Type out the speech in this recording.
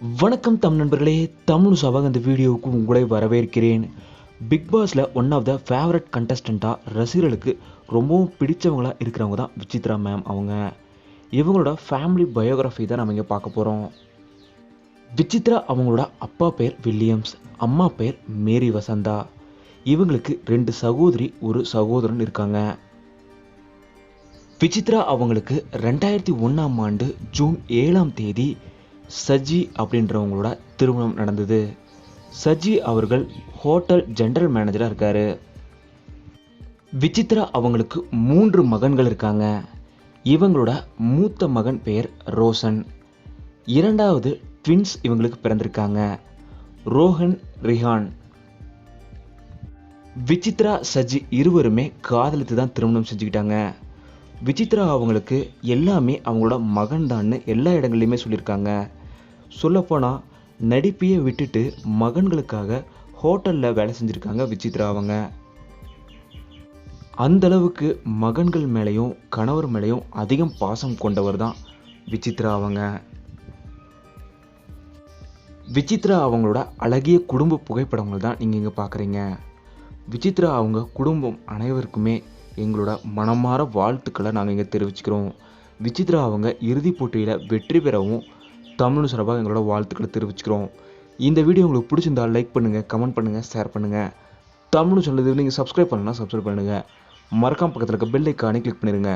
வணக்கம் தம் நண்பர்களே தமிழ் சபாக இந்த வீடியோவுக்கு உங்களை வரவேற்கிறேன். பிக் பாஸில் ஒன் ஆஃப் த ஃபேவரட் கண்டஸ்டண்ட்டாக ரசிகர்களுக்கு ரொம்பவும் பிடிச்சவங்களாக இருக்கிறவங்க தான் விசித்ரா மேம் அவங்க. இவங்களோட ஃபேமிலி பயோகிராஃபி தான் நம்ம இங்கே பார்க்க போகிறோம் விசித்ரா அவங்களோட அப்பா பேர் வில்லியம்ஸ் அம்மா பேர் மேரி வசந்தா. இவங்களுக்கு ரெண்டு சகோதரி ஒரு சகோதரன் இருக்காங்க. விசித்ரா அவங்களுக்கு ரெண்டாயிரத்தி ஒன்றாம் ஆண்டு ஜூன் ஏழாம் தேதி சஜி அப்படின்றவங்களோட திருமணம் நடந்தது. சஜி அவர்கள் ஹோட்டல் ஜெனரல் மேனேஜராக இருக்காரு. விசித்ரா அவங்களுக்கு மூன்று மகன்கள் இருக்காங்க. இவங்களோட மூத்த மகன் பெயர் ரோஷன் இரண்டாவது ட்வின்ஸ் இவங்களுக்கு பிறந்திருக்காங்க. ரோஹன் ரிஹான். விசித்ரா சஜி இருவருமே காதலித்து தான் திருமணம் செஞ்சுக்கிட்டாங்க. விசித்ரா அவங்களுக்கு எல்லாமே அவங்களோட மகன் தான்னு எல்லா இடங்கள்லையுமே சொல்லியிருக்காங்க. சொல்லப்போனால் நடிப்பையே விட்டுட்டு மகன்களுக்காக ஹோட்டலில் வேலை செஞ்சுருக்காங்க விசித்ரா அவங்க. அந்த அளவுக்கு மகன்கள் மேலேயும் கணவர் மேலேயும் அதிகம் பாசம் கொண்டவர் தான் விசித்ரா அவங்க. விசித்ரா அவங்களோட அழகிய குடும்ப புகைப்படங்கள் தான் நீங்கள் இங்கே பார்க்குறீங்க விசித்ரா அவங்க குடும்பம் அனைவருக்குமே எங்களோட மனமாற வாழ்த்துக்களை நாங்கள் இங்கே தெரிவிச்சுக்கிறோம். விசித்ரா அவங்க இறுதிப் போட்டியில் வெற்றி பெறவும் தமிழ் சார்பாக எங்களோட வாழ்த்துக்களை தெரிவிச்சுக்கிறோம். இந்த வீடியோ உங்களுக்கு பிடிச்சிருந்தா லைக் பண்ணுங்கள் கமெண்ட் பண்ணுங்கள் ஷேர் பண்ணுங்கள் தமிழ் சொல்லுது நீங்கள் சப்ஸ்கிரைப் பண்ணலாம் சப்ஸ்கிரைப் பண்ணுங்கள் மறக்காம பக்கத்தில் இருக்க பெல் ஐக்கானே கிளிக் பண்ணிடுங்க